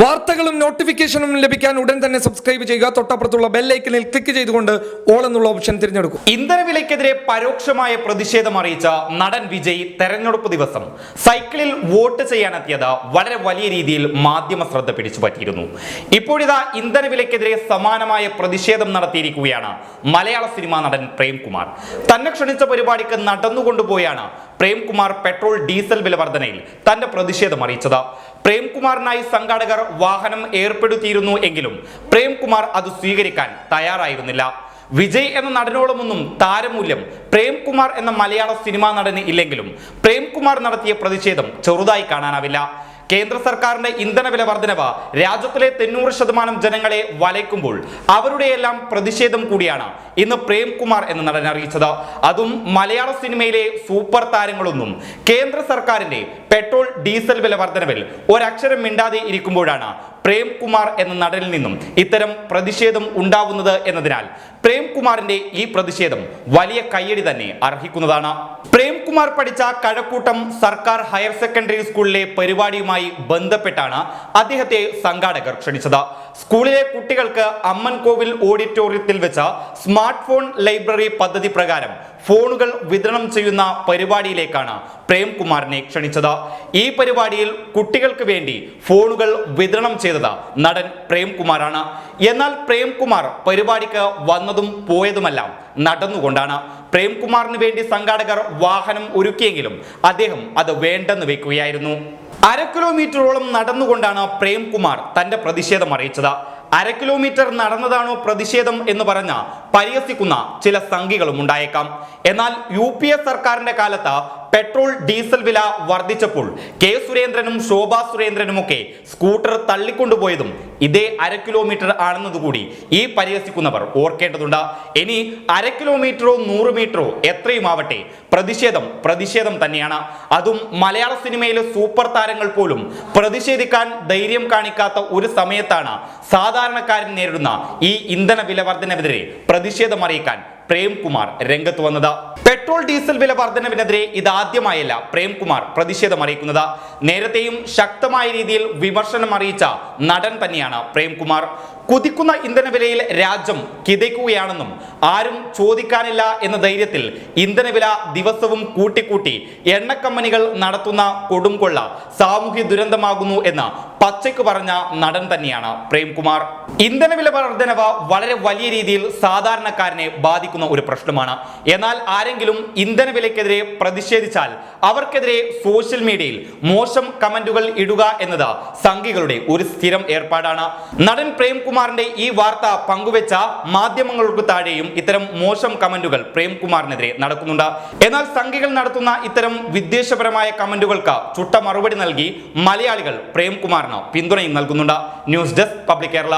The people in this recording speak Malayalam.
വാർത്തകളും നോട്ടിഫിക്കേഷനും ലഭിക്കാൻ ഉടൻ തന്നെ സബ്സ്ക്രൈബ് ചെയ്യുക. തൊട്ടപ്പുറത്തുള്ള ബെല്ലൈക്കനിൽ ക്ലിക്ക് ചെയ്തുകൊണ്ട് ഓൾ എന്നുള്ള ഓപ്ഷൻ തിരഞ്ഞെടുക്കും. ഇന്ധനവിലയ്ക്കെതിരെ പരോക്ഷമായ പ്രതിഷേധം അറിയിച്ച നടൻ വിജയ് തെരഞ്ഞെടുപ്പ് ദിവസം. സൈക്കിളിൽ വോട്ട് ചെയ്യാനെത്തിയത് വളരെ വലിയ രീതിയിൽ മാധ്യമ ശ്രദ്ധ പിടിച്ചു പറ്റിയിരുന്നു. ഇപ്പോഴിതാ ഇന്ധനവിലയ്ക്കെതിരെ സമാനമായ പ്രതിഷേധം നടത്തിയിരിക്കുകയാണ് മലയാള സിനിമാ നടൻ പ്രേംകുമാർ. തന്നെ ക്ഷണിച്ച പരിപാടിക്ക് നടന്നുകൊണ്ടുപോയാണ് പ്രേംകുമാർ പെട്രോൾ ഡീസൽ വില വർധനയിൽ തന്റെ പ്രതിഷേധം അറിയിച്ചത്. പ്രേംകുമാറിനായി സംഘാടകർ വാഹനം ഏർപ്പെടുത്തിയിരുന്നു എങ്കിലും പ്രേംകുമാർ അത് സ്വീകരിക്കാൻ തയ്യാറായിരുന്നില്ല. വിജയ് എന്ന നടനോളമൊന്നും താരമൂല്യം പ്രേംകുമാർ എന്ന മലയാള സിനിമാ നടന് ഇല്ലെങ്കിലും പ്രേംകുമാർ നടത്തിയ പ്രതിഷേധം ചെറുതായി കാണാനാവില്ല. കേന്ദ്ര സർക്കാരിന്റെ ഇന്ധനവില വർധനവ് രാജ്യത്തിലെ തൊണ്ണൂറ് ശതമാനം ജനങ്ങളെ വലയ്ക്കുമ്പോൾ അവരുടെയെല്ലാം പ്രതിഷേധം കൂടിയാണ്. ഇന്ന് പ്രേംകുമാർ എന്ന നടൻ അറിയിച്ചത്. അതും മലയാള സിനിമയിലെ സൂപ്പർ താരങ്ങളൊന്നും കേന്ദ്ര സർക്കാരിന്റെ പെട്രോൾ ഡീസൽ വില വർധനവിൽ ഒരക്ഷരം മിണ്ടാതെ ഇരിക്കുമ്പോഴാണ് പ്രേംകുമാർ എന്ന നടനിൽ നിന്നും ഇത്തരം പ്രതിഷേധം ഉണ്ടാവുന്നത് എന്നതിനാൽ പ്രേംകുമാറിന്റെ ഈ പ്രതിഷേധം വലിയ കയ്യടി തന്നെ അർഹിക്കുന്നതാണ്. പ്രേംകുമാർ പഠിച്ച കഴക്കൂട്ടം സർക്കാർ ഹയർ സെക്കൻഡറി സ്കൂളിലെ പരിപാടിയുമായി ബന്ധപ്പെട്ടാണ് അദ്ദേഹത്തെ സംഘാടകർ ക്ഷണിച്ചത്. സ്കൂളിലെ കുട്ടികൾക്ക് അമ്മൻകോവിൽ ഓഡിറ്റോറിയത്തിൽ വെച്ച സ്മാർട്ട് ഫോൺ ലൈബ്രറി പദ്ധതി പ്രകാരം ഫോണുകൾ വിതരണം ചെയ്യുന്ന പരിപാടിയിലേക്കാണ് പ്രേംകുമാറിനെ ക്ഷണിച്ചത്. ഈ പരിപാടിയിൽ കുട്ടികൾക്ക് വേണ്ടി ഫോണുകൾ വിതരണം ചെയ്തത് നടൻ പ്രേംകുമാറാണ്. എന്നാൽ പ്രേംകുമാർ പരിപാടിക്ക് വന്നതും പോയതുമെല്ലാം നടന്നുകൊണ്ടാണ്. പ്രേംകുമാറിന് വേണ്ടി സംഘാടകർ വാഹനം ഒരുക്കിയെങ്കിലും അദ്ദേഹം അത് വേണ്ടെന്ന് വെക്കുകയായിരുന്നു. അര കിലോമീറ്ററോളം നടന്നുകൊണ്ടാണ് പ്രേംകുമാർ തന്റെ പ്രതിഷേധം അറിയിച്ചത്. അര കിലോമീറ്റർ നടന്നതാണോ പ്രതിഷേധം എന്ന് പറഞ്ഞ പരിഹസിക്കുന്ന ചില സംഖ്യകളും ഉണ്ടായേക്കാം. എന്നാൽ യു പി എ സർക്കാരിന്റെ കാലത്ത് പെട്രോൾ ഡീസൽ വില വർദ്ധിച്ചപ്പോൾ കെ സുരേന്ദ്രനും ശോഭാ സുരേന്ദ്രനുമൊക്കെ സ്കൂട്ടർ തള്ളിക്കൊണ്ടുപോയതും ഇതേ അര കിലോമീറ്റർ ആണെന്നതുകൂടി ഈ പരിഹസിക്കുന്നവർ ഓർക്കേണ്ടതുണ്ട്. ഇനി അര കിലോമീറ്ററോ നൂറ് മീറ്ററോ എത്രയും ആവട്ടെ പ്രതിഷേധം പ്രതിഷേധം തന്നെയാണ്. അതും മലയാള സിനിമയിലെ സൂപ്പർ താരങ്ങൾ പോലും പ്രതിഷേധിക്കാൻ ധൈര്യം കാണിക്കാത്ത ഒരു സമയത്താണ് സാധാരണക്കാരൻ നേരിടുന്ന ഈ ഇന്ധന വില വർധനവിനെതിരെ പ്രതിഷേധം അറിയിക്കാൻ പ്രേംകുമാർ രംഗത്ത് വന്നത്. പെട്രോൾ ഡീസൽ വില വർധനവിനെതിരെ ഇതാദ്യമായല്ല പ്രേംകുമാർ പ്രതിഷേധം അറിയിക്കുന്നത് നേരത്തെയും ശക്തമായ രീതിയിൽ വിമർശനം അറിയിച്ച നടൻ തന്നെയാണ് പ്രേംകുമാർ. കുതിക്കുന്ന ഇന്ധനവിലയിൽ രാജ്യം കിതയ്ക്കുകയാണെന്നും ആരും ചോദിക്കാനില്ല എന്ന ധൈര്യത്തിൽ ഇന്ധനവില ദിവസവും കൂട്ടിക്കൂട്ടി എണ്ണക്കമ്പനികൾ നടത്തുന്ന കൊടുംകൊള്ള സാമൂഹ്യ ദുരന്തമാകുന്നു എന്ന് പച്ചയ്ക്ക് പറഞ്ഞ നടൻ തന്നെയാണ് പ്രേംകുമാർ. ഇന്ധനവില വർധനവ് വളരെ വലിയ രീതിയിൽ സാധാരണക്കാരനെ ബാധിക്കുന്ന ഒരു പ്രശ്നമാണ്. എന്നാൽ ആരെങ്കിലും ഇന്ധനവിലയ്ക്കെതിരെ പ്രതിഷേധിച്ചാൽ അവർക്കെതിരെ സോഷ്യൽ മീഡിയയിൽ മോശം കമന്റുകൾ ഇടുക എന്നത് സംഘികളുടെ ഒരു സ്ഥിരം ഏർപ്പാടാണ്. നടൻ പ്രേംകുമാറിന്റെ ഈ വാർത്ത പങ്കുവെച്ച മാധ്യമങ്ങൾക്ക് താഴെയും ഇത്തരം മോശം കമന്റുകൾ പ്രേംകുമാറിനെതിരെ നടക്കുന്നുണ്ട്. എന്നാൽ സംഘികൾ നടത്തുന്ന ഇത്തരം വിദ്വേഷപരമായ കമന്റുകൾക്ക് ചുട്ട മറുപടി നൽകി മലയാളികൾ പ്രേംകുമാറിന് പിന്തുണയും നൽകുന്നുണ്ട്. News desk public Kerala.